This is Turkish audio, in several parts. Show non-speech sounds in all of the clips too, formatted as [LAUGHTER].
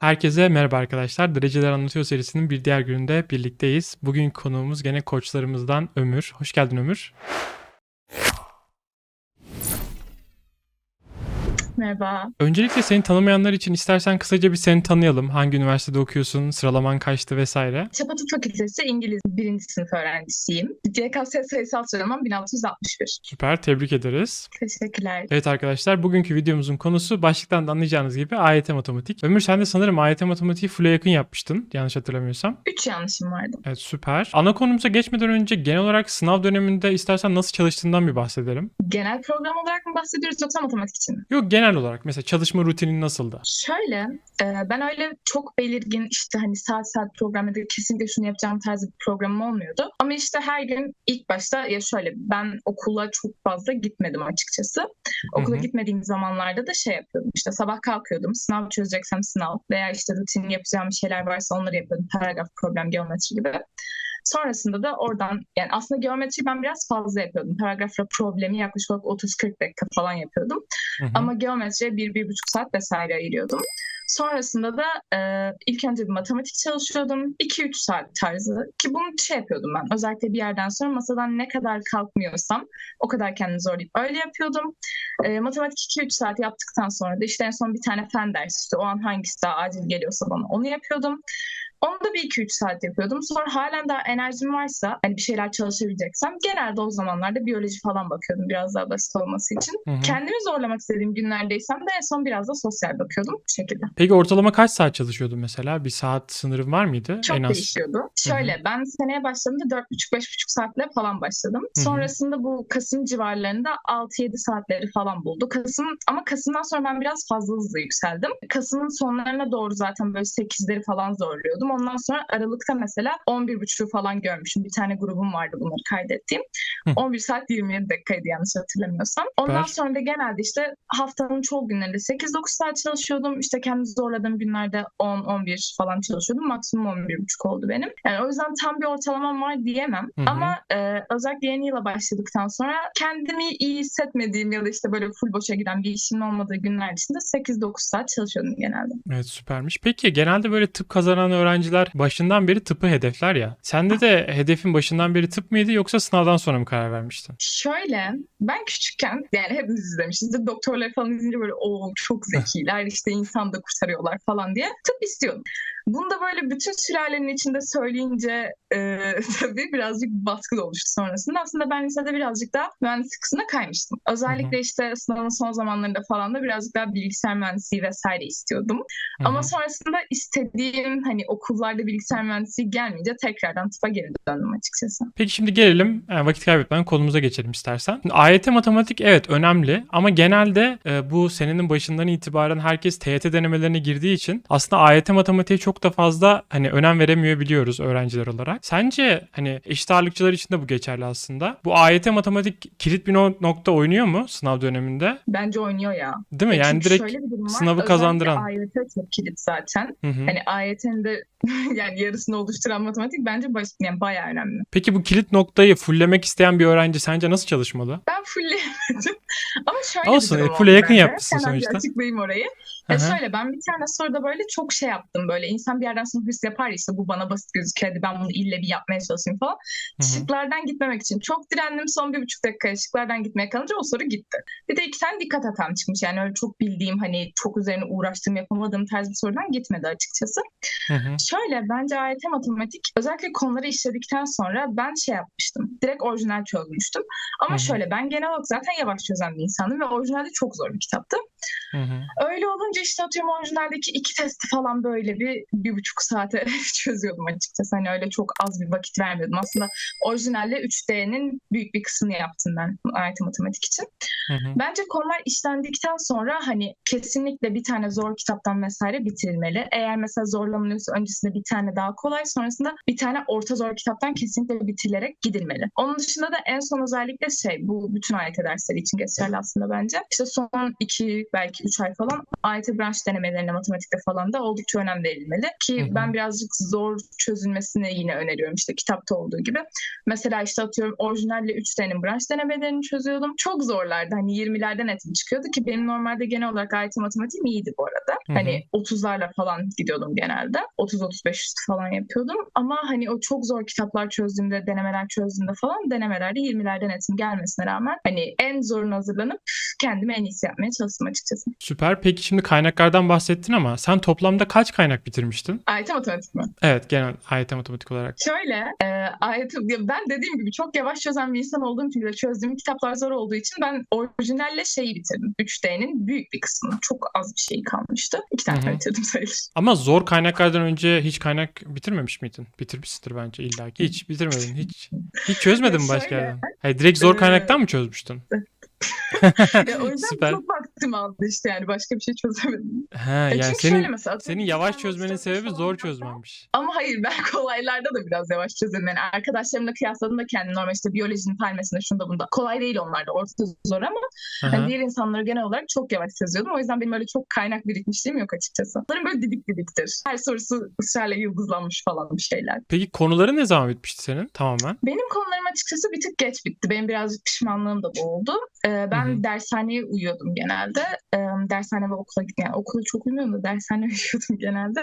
Herkese merhaba arkadaşlar. Dereceler Anlatıyor serisinin bir diğer gününde birlikteyiz. Bugün konuğumuz gene koçlarımızdan Ömür. Hoş geldin Ömür. Merhaba. Öncelikle seni tanımayanlar için istersen kısaca bir seni tanıyalım. Hangi üniversitede okuyorsun, sıralaman kaçtı vesaire. Çapatı Fakültesi İngiliz birinci sınıf öğrencisiyim. YKS sayısal sıralamam 1661. Süper, tebrik ederiz. Teşekkürler. Evet arkadaşlar, bugünkü videomuzun konusu başlıktan da anlayacağınız gibi AYT Matematik. Ömür sen de sanırım AYT Matematiği full'e yakın yapmıştın, yanlış hatırlamıyorsam. Üç yanlışım vardı. Evet süper. Ana konumuza geçmeden önce genel olarak sınav döneminde istersen nasıl çalıştığından bir bahsedelim. Genel program olarak mı bahsediyoruz yoksa matematik için mi? Yok genel olarak mesela çalışma rutinin nasıldı? Şöyle, e, ben öyle çok belirgin işte hani saat saat program ya da kesinlikle şunu yapacağım tarzı bir programım olmuyordu. Ama işte her gün ilk başta ya şöyle ben okula çok fazla gitmedim açıkçası. Okula Hı hı. gitmediğim zamanlarda da şey yapıyordum işte sabah kalkıyordum sınav çözeceksem sınav veya işte rutin yapacağım şeyler varsa onları yapıyordum. Paragraf, problem, geometri gibi. Sonrasında da oradan yani aslında geometriyi ben biraz fazla yapıyordum. Paragrafla problemi yaklaşık olarak 30-40 dakika falan yapıyordum. Hı hı. Ama geometriye bir, bir buçuk saat vesaire ayırıyordum. Sonrasında da e, ilk önce bir matematik çalışıyordum. 2-3 saat tarzı. Ki bunu şey yapıyordum ben. Özellikle bir yerden sonra masadan ne kadar kalkmıyorsam o kadar kendimi zorlayıp öyle yapıyordum. E, matematik 2-3 saat yaptıktan sonra da işte en son bir tane fen dersi işte o an hangisi daha acil geliyorsa bana onu yapıyordum. Onu da bir 2-3 saat yapıyordum. Sonra halen daha enerjim varsa hani bir şeyler çalışabileceksem genelde o zamanlarda biyoloji falan bakıyordum biraz daha basit olması için. Hı hı. Kendimi zorlamak istediğim günlerdeysem de en son biraz da sosyal bakıyordum bu şekilde. Peki ortalama kaç saat çalışıyordun mesela? Bir saat sınırın var mıydı? Çok en az. değişiyordu. Şöyle ben seneye başladığımda 4,5-5,5 saatle falan başladım. hı. Sonrasında bu Kasım civarlarında 6-7 saatleri falan buldu. Kasım ama Kasım'dan sonra ben biraz fazla hızlı yükseldim. Kasım'ın sonlarına doğru zaten böyle 8'leri falan zorluyordum. Ondan sonra Aralık'ta mesela 11.5'u falan görmüşüm. Bir tane grubum vardı bunları kaydettiğim. Hı. 11 saat 27 dakikaydı yanlış hatırlamıyorsam. Ondan Süper. sonra da genelde işte haftanın çoğu günlerinde 8-9 saat çalışıyordum. İşte kendimi zorladığım günlerde 10-11 falan çalışıyordum. Maksimum 11.5 oldu benim. Yani o yüzden tam bir ortalamam var diyemem. Hı hı. Ama e, özellikle yeni yıla başladıktan sonra kendimi iyi hissetmediğim ya da işte böyle full boşa giden bir işimin olmadığı günler dışında 8-9 saat çalışıyordum genelde. Evet süpermiş. Peki genelde böyle tıp kazanan öğrenciler başından beri tıpı hedefler ya. Sende de hedefin başından beri tıp mıydı yoksa sınavdan sonra mı karar vermiştin? Şöyle ben küçükken yani hepimiz izlemişizdir. Doktorları falan izleyince böyle o çok zekiler işte insan da kurtarıyorlar falan diye tıp istiyordum. Bunu da böyle bütün sülalenin içinde söyleyince e, [LAUGHS] tabii birazcık baskı oluştu sonrasında. Aslında ben lisede birazcık daha mühendislik kısmına kaymıştım. Özellikle işte sınavın son zamanlarında falan da birazcık daha bilgisayar mühendisliği vesaire istiyordum. Hı hı. Ama sonrasında istediğim hani okullarda bilgisayar mühendisliği gelmeyince tekrardan tıpa geri döndüm açıkçası. Peki şimdi gelelim yani vakit kaybetmeden konumuza geçelim istersen. Şimdi AYT matematik evet önemli ama genelde e, bu senenin başından itibaren herkes TYT denemelerine girdiği için aslında AYT matematiğe çok da fazla hani önem veremiyor biliyoruz öğrenciler olarak. Sence hani eşit ağırlıkçılar için de bu geçerli aslında. Bu AYT matematik kilit bir no- nokta oynuyor mu sınav döneminde? Bence oynuyor ya. Değil mi? Ya Yani direkt sınavı Özellikle kazandıran. AYT çok kilit zaten. Hı hı. Hani AYT'nin de [LAUGHS] yani yarısını oluşturan matematik bence baş, yani bayağı önemli. Peki bu kilit noktayı fulllemek isteyen bir öğrenci sence nasıl çalışmalı? Ben fullleyemedim. Ama şöyle Olsun, bir durum e, full'e oldu yakın bende. yapmışsın Hemen bir sonuçta. açıklayayım orayı. Hı E şöyle ben bir tane soruda böyle çok şey yaptım böyle. İnsan bir yerden sonra hırs yapar ya işte bu bana basit gözüküyor hadi ben bunu ille bir yapmaya çalışayım falan. Hı hı. Şıklardan gitmemek için çok direndim. Son bir buçuk dakika şıklardan gitmeye kalınca o soru gitti. Bir de iki tane dikkat hatam çıkmış. Yani öyle çok bildiğim hani çok üzerine uğraştığım yapamadığım tarz bir sorudan gitmedi açıkçası. Hı hı. Şöyle bence AYT matematik özellikle konuları işledikten sonra ben şey yapmıştım. Direkt orijinal çözmüştüm. Ama Hı hı. şöyle ben genel olarak zaten yavaş çözen bir insanım ve orijinalde çok zor bir kitaptı. Hı hı. Öyle olunca işte atıyorum orijinaldeki iki testi falan böyle bir, bir buçuk saate [LAUGHS] çözüyordum açıkçası. Hani öyle çok az bir vakit vermiyordum. Aslında orijinalle 3D'nin büyük bir kısmını yaptım ben AYT matematik için. Hı hı. Bence konular işlendikten sonra hani kesinlikle bir tane zor kitaptan vesaire bitirilmeli. Eğer mesela zorlanıyorsa öncesinde bir tane daha kolay sonrasında bir tane orta zor kitaptan kesinlikle bitirilerek gidilmeli. Onun dışında da en son özellikle şey bu bütün AYT dersleri için geçerli aslında bence. İşte son iki belki 3 ay falan AYT branş denemelerine matematikte falan da oldukça önem verilmeli. Ki Hı hı. ben birazcık zor çözülmesini yine öneriyorum işte kitapta olduğu gibi. Mesela işte atıyorum orijinalle 3D'nin branş denemelerini çözüyordum. Çok zorlardı. Hani 20'lerden netim çıkıyordu ki benim normalde genel olarak AYT matematiğim iyiydi bu arada. Hı hı. Hani 30'larla falan gidiyordum genelde. 30-35 üstü falan yapıyordum. Ama hani o çok zor kitaplar çözdüğümde, denemeler çözdüğümde falan denemelerde 20'lerden netim gelmesine rağmen hani en zorunu hazırlanıp kendime en iyisi yapmaya çalıştım açıkçası. Süper. Peki şimdi kaynaklardan bahsettin ama sen toplamda kaç kaynak bitirmiştin? AYT matematik mi? Evet genel AYT matematik olarak. Şöyle, e, AYT, ben dediğim gibi çok yavaş çözen bir insan olduğum için ve çözdüğüm kitaplar zor olduğu için ben orijinalle şeyi bitirdim. 3D'nin büyük bir kısmını. Çok az bir şey kalmıştı. İki tane hı. bitirdim sayılır. Ama zor kaynaklardan önce hiç kaynak bitirmemiş miydin? Bitirmişsindir bence illaki. Hiç bitirmedin. Hiç hiç çözmedin mi başka yerden? Hayır direkt zor e, kaynaktan mı çözmüştün? [LAUGHS] Ya o yüzden Süper. çok vaktim aldı işte yani başka bir şey çözemedim. He Ya yani çünkü senin şöyle mesela, senin yavaş çözmenin sebebi zor çözmenmiş. Ama hayır ben [LAUGHS] kolaylarda da biraz yavaş çözüyorum. Yani arkadaşlarımla kıyasladığımda kendimi normal işte biyolojinin palmesinde şunda bunda. Kolay değil onlar da orta zor ama Aha. hani diğer insanları genel olarak çok yavaş çözüyordum. O yüzden benim öyle çok kaynak birikmişliğim yok açıkçası. Bunların böyle didik didiktir. Her sorusu ısrarla yıldızlanmış falan bir şeyler. Peki konuları ne zaman bitmişti senin tamamen? Benim konularım açıkçası bir tık geç bitti. Benim birazcık pişmanlığım da bu oldu. Ben Hı hı. dershaneye uyuyordum genelde. Ee, dershane ve okula. Yani okulu çok uyumuyordum da dershaneye [LAUGHS] uyuyordum genelde.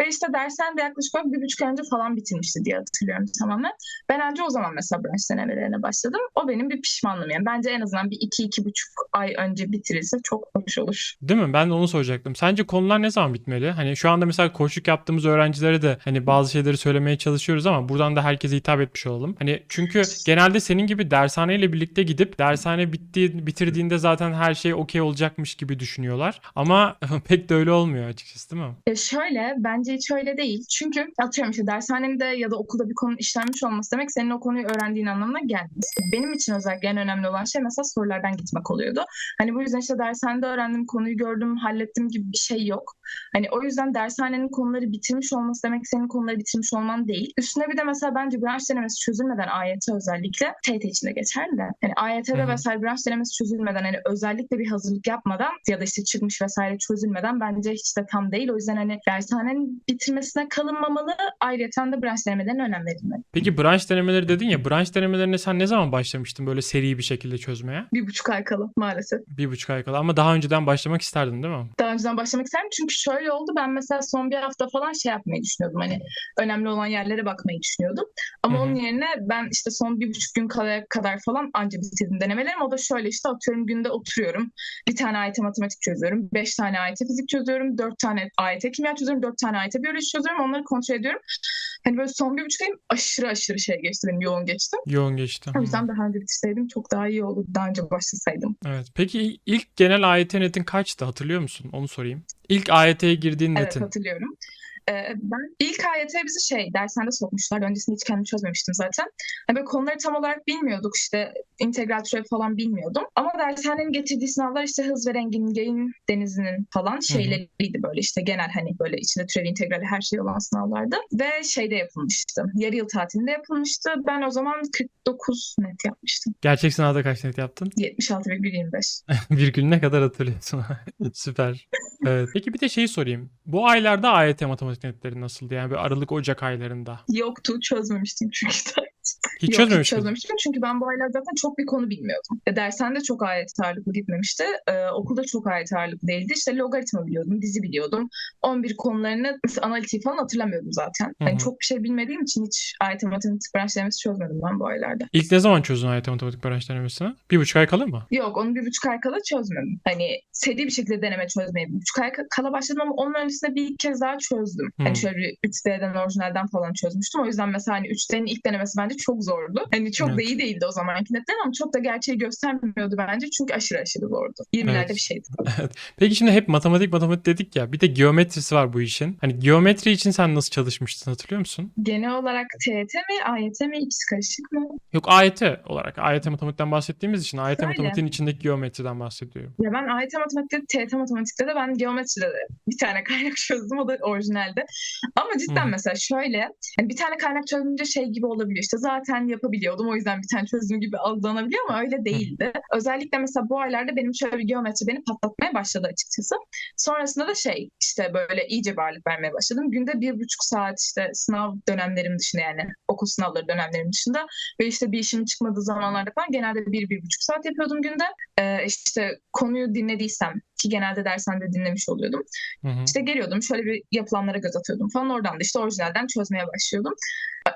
Ve işte dershanede yaklaşık olarak bir buçuk önce falan bitirmişti diye hatırlıyorum tamamen. Ben önce o zaman mesela branş denemelerine başladım. O benim bir pişmanlığım yani. Bence en azından bir iki, iki buçuk ay önce bitirirse çok hoş olur. Değil mi? Ben de onu soracaktım. Sence konular ne zaman bitmeli? Hani şu anda mesela koçluk yaptığımız öğrencilere de hani bazı şeyleri söylemeye çalışıyoruz ama buradan da herkese hitap etmiş olalım. Hani çünkü genelde senin gibi dershaneyle birlikte gidip dershane bitti bitirdiğinde zaten her şey okey olacakmış gibi düşünüyorlar. Ama [LAUGHS] pek de öyle olmuyor açıkçası değil mi? E şöyle, bence hiç öyle değil. Çünkü atıyorum işte dershanemde ya da okulda bir konu işlenmiş olması demek senin o konuyu öğrendiğin anlamına gelmez. Benim için özellikle en önemli olan şey mesela sorulardan gitmek oluyordu. Hani bu yüzden işte dershanede öğrendim, konuyu gördüm, hallettim gibi bir şey yok. Hani o yüzden dershanenin konuları bitirmiş olması demek senin konuları bitirmiş olman değil. Üstüne bir de mesela bence branş denemesi çözülmeden AYT özellikle TYT için de geçerli de. Hani AYT'de hı. vesaire branş denemesi çözülmeden hani özellikle bir hazırlık yapmadan ya da işte çıkmış vesaire çözülmeden bence hiç de tam değil. O yüzden hani dershanenin bitirmesine kalınmamalı. Ayrıca da branş denemelerine önem verilmeli. Peki branş denemeleri dedin ya branş denemelerine sen ne zaman başlamıştın böyle seri bir şekilde çözmeye? Bir buçuk ay kala maalesef. Bir buçuk ay kala ama daha önceden başlamak isterdin değil mi? Daha önceden başlamak isterim. Çünkü şöyle oldu. Ben mesela son bir hafta falan şey yapmayı düşünüyordum. Hani önemli olan yerlere bakmayı düşünüyordum. Ama Hı hı. onun yerine ben işte son bir buçuk gün kala kadar falan anca bitirdim denemelerimi. O da şöyle işte atıyorum günde oturuyorum. Bir tane AYT matematik çözüyorum. Beş tane AYT fizik çözüyorum. Dört tane AYT kimya çözüyorum. Dört tane AYT biyoloji çözüyorum. Onları kontrol ediyorum. Hani böyle son bir buçuk ayım aşırı aşırı şey geçti. Benim yoğun geçti. Yoğun geçti. O yüzden daha önce bitirseydim çok daha iyi olurdu. Daha önce başlasaydım. Evet. Peki ilk genel AYT netin kaçtı hatırlıyor musun? Onu sorayım. İlk AYT'ye girdiğin Evet netin. hatırlıyorum. Ee, ben ilk AYT'ye bizi şey dershanede sokmuşlar. Öncesinde hiç kendim çözmemiştim zaten. Yani böyle konuları tam olarak bilmiyorduk işte integral türev falan bilmiyordum. Ama dershanenin getirdiği sınavlar işte hız ve rengin, yayın denizinin falan şeyleriydi böyle işte genel hani böyle içinde türev integrali her şey olan sınavlardı. Ve şeyde yapılmıştı. Yarı yıl tatilinde yapılmıştı. Ben o zaman 49 net yapmıştım. Gerçek sınavda kaç net yaptın? 76,25. Virgülüne [LAUGHS] kadar hatırlıyorsun. [LAUGHS] Süper. Evet. Peki bir de şeyi sorayım. Bu aylarda AYT matematik netleri nasıldı? Yani bir Aralık Ocak aylarında. Yoktu çözmemiştim çünkü. Hiç Yok, çözmemiş hiç çözmemiştim çünkü ben bu aylar zaten çok bir konu bilmiyordum. E, dershanede çok ayet ağırlıklı gitmemişti. E, okulda çok ayet ağırlıklı değildi. İşte logaritma biliyordum, dizi biliyordum. 11 konularını analitiği falan hatırlamıyordum zaten. Hı Yani çok bir şey bilmediğim için hiç ayet matematik branşlarımızı çözmedim ben bu aylarda. İlk ne zaman çözdün AYT matematik branş denemesini? Bir buçuk ay kala mı? Yok onu bir buçuk ay kala çözmedim. Hani seri bir şekilde deneme çözmeye bir buçuk ay kala başladım ama onun öncesinde bir kez daha çözdüm. Hmm. Hani şöyle bir 3D'den orijinalden falan çözmüştüm. O yüzden mesela hani 3D'nin ilk denemesi bence çok zordu. Hani çok da Evet. iyi değildi o zamanki netler ama çok da gerçeği göstermiyordu bence. Çünkü aşırı aşırı zordu. 20'lerde Evet. bir şeydi. [LAUGHS] Peki şimdi hep matematik matematik dedik ya. Bir de geometrisi var bu işin. Hani geometri için sen nasıl çalışmıştın hatırlıyor musun? Genel olarak TET mi, AYT mi, ikisi karışık mı? Yok AYT olarak. AYT matematikten bahsettiğimiz için AYT Şöyle. matematiğin içindeki geometriden bahsediyorum. Ya ben AYT matematikte, TET matematikte de ben geometride de bir tane [LAUGHS] kaynak çözdüm. O da orijinalde. Ama cidden Hı. mesela şöyle hani bir tane kaynak çözünce şey gibi olabiliyor. İşte zaten biten yapabiliyordum. O yüzden biten çözdüğüm gibi algılanabiliyor ama öyle değildi. Özellikle mesela bu aylarda benim şöyle bir geometri beni patlatmaya başladı açıkçası. Sonrasında da şey işte böyle iyice bir ağırlık vermeye başladım. Günde bir buçuk saat işte sınav dönemlerim dışında yani okul sınavları dönemlerim dışında ve işte bir işim çıkmadığı zamanlarda falan genelde bir, bir buçuk saat yapıyordum günde. Ee, işte konuyu dinlediysem ki genelde dershanede dinlemiş oluyordum. Hı hı. İşte geliyordum şöyle bir yapılanlara göz atıyordum falan oradan da işte orijinalden çözmeye başlıyordum.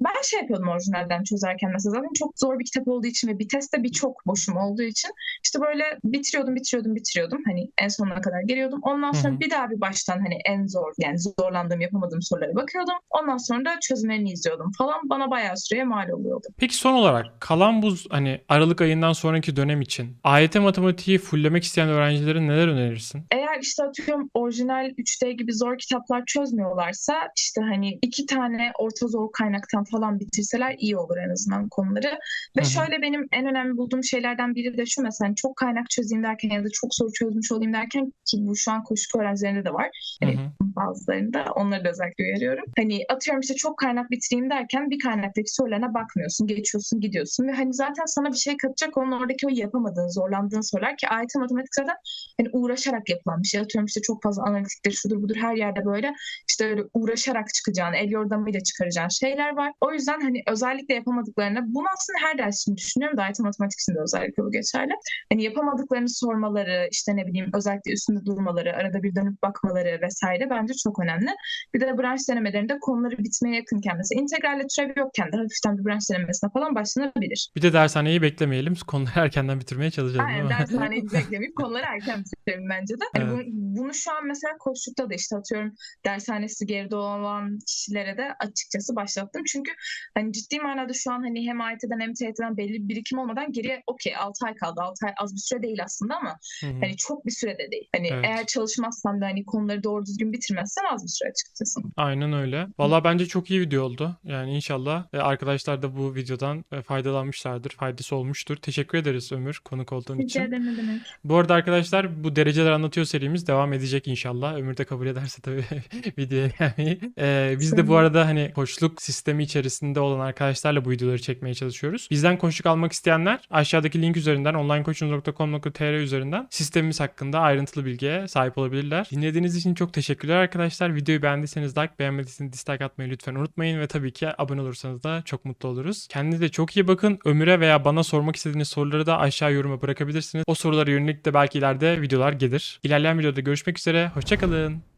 Ben şey yapıyordum orijinalden çözerken mesela zaten çok zor bir kitap olduğu için ve bir testte birçok boşum olduğu için işte böyle bitiriyordum bitiriyordum bitiriyordum hani en sonuna kadar geliyordum. Ondan Hı sonra hı. bir daha bir baştan hani en zor yani zorlandığım yapamadığım sorulara bakıyordum. Ondan sonra da çözümlerini izliyordum falan bana bayağı süreye mal oluyordu. Peki son olarak kalan bu hani Aralık ayından sonraki dönem için AYT matematiği fulllemek isteyen öğrencilere neler önerirsin? Eğer işte atıyorum orijinal 3D gibi zor kitaplar çözmüyorlarsa işte hani iki tane orta zor kaynaktan falan bitirseler iyi olur en azından konuları. Ve Hı hı. şöyle benim en önemli bulduğum şeylerden biri de şu mesela hani çok kaynak çözeyim derken ya da çok soru çözmüş olayım derken ki bu şu an koşuk öğrencilerinde de var Hani bazılarında onları da özellikle uyarıyorum. Hani atıyorum işte çok kaynak bitireyim derken bir kaynaktaki sorularına bakmıyorsun, geçiyorsun, gidiyorsun ve hani zaten sana bir şey katacak onun oradaki o yapamadığın, zorlandığın sorular ki AYT matematik zaten hani uğraşarak yapılan bir şey. Atıyorum işte çok fazla analitiktir, şudur budur her yerde böyle işte öyle uğraşarak çıkacağın, el yordamıyla çıkaracağın şeyler var. O yüzden hani özellikle yapamadıklarını, bunu aslında her ders için düşünüyorum da AYT matematik için de özellikle bu geçerli. Hani yapamadıklarını sormaları, işte ne bileyim özellikle üstünde durmaları, arada bir dönüp bakmaları vesaire bence çok önemli. Bir de branş denemelerinde konuları bitmeye yakınken mesela integralle türev yokken de hafiften bir branş denemesine falan başlanabilir. Bir de dershaneyi beklemeyelim. Konuları erkenden bitirmeye çalışalım Aynen dershaneyi [LAUGHS] beklemeyip konuları erken bitirelim bence de. Evet. bunu, bunu şu an mesela koçlukta da işte atıyorum dershanesi geride olan kişilere de açıkçası başlattım. Çünkü hani ciddi manada şu an hani hem AYT'den hem TYT'den belli bir birikim olmadan geriye okey 6 ay kaldı. 6 ay az bir süre değil aslında ama Hı hı. hani çok bir süre de değil. Hani Evet. eğer çalışmazsam da hani konuları doğru düzgün bitirmezsem az bir süre açıkçası. Aynen öyle. Valla bence çok iyi video oldu. Yani inşallah e, arkadaşlar da bu videodan e, faydalanmışlardır. Faydası olmuştur. Teşekkür ederiz Ömür konuk olduğun için. Rica ederim demek. Bu arada arkadaşlar bu dereceler anlatıyor serimiz devam edecek inşallah. Ömür de kabul ederse tabii [LAUGHS] videoya gelmeyi. Ee, biz de bu arada hani koçluk sistemi içerisinde olan arkadaşlarla bu videoları çekmeye çalışıyoruz. Bizden koçluk almak isteyenler aşağıdaki link üzerinden onlinekoçunuz.com.tr üzerinden sistemimiz hakkında ayrıntılı bilgiye sahip olabilirler. Dinlediğiniz için çok teşekkürler arkadaşlar. Videoyu beğendiyseniz like, beğenmediyseniz dislike atmayı lütfen unutmayın ve tabii ki abone olursanız da çok mutlu oluruz. Kendinize çok iyi bakın. Ömür'e veya bana sormak istediğiniz soruları da aşağı yoruma bırakabilirsiniz. O sorulara yönelik de belki ileride videolar gelir. İlerleyen videoda görüşmek üzere. Hoşçakalın.